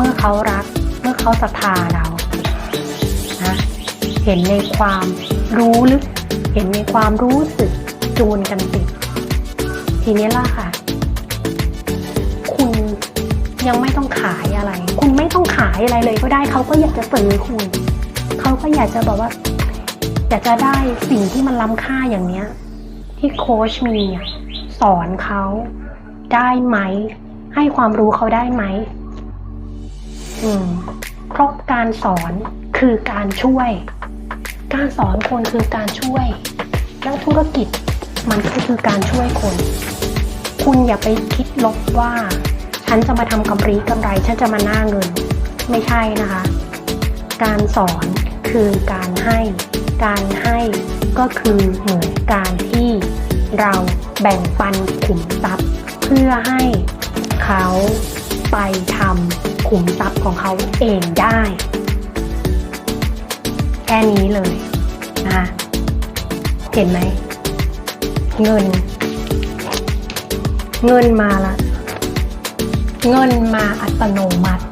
เมื่อเขารัก เมื่อเขาศรัทธาเรานะเห็นในความรู้ลึก เห็นในความรู้สึกจูนกันติดทีนี้ล่ะค่ะ คุณยังไม่ต้องขายอะไร คุณไม่ต้องขายอะไรเลยก็ได้เขาก็อยากจะซื้อคุณเขาก็อยากจะบอกว่า อยากจะได้สิ่งที่มันล้ำค่าอย่างเนี้ย ที่โค้ชมีสอนเขาได้ไหม ให้ความรู้เขาได้ไหม เพราะการสอนคือการช่วย การสอนคนคือการช่วย แล้วธุรกิจมันก็คือการช่วยคน คุณอย่าไปคิดลบว่า ฉันจะมาทำกำไรกำไร ฉันจะมาหน้าเงิน ไม่ใช่นะคะ การสอนคือการให้ การให้ก็คือเหมือนการที่เราแบ่งปันขุมทรัพย์ เพื่อให้เขาไปทำ ขุมทรัพย์ของเขาเองได้ แค่นี้เลยนะคะเห็นไหม เงิน เงินมาละ เงินมาอัตโนมัติ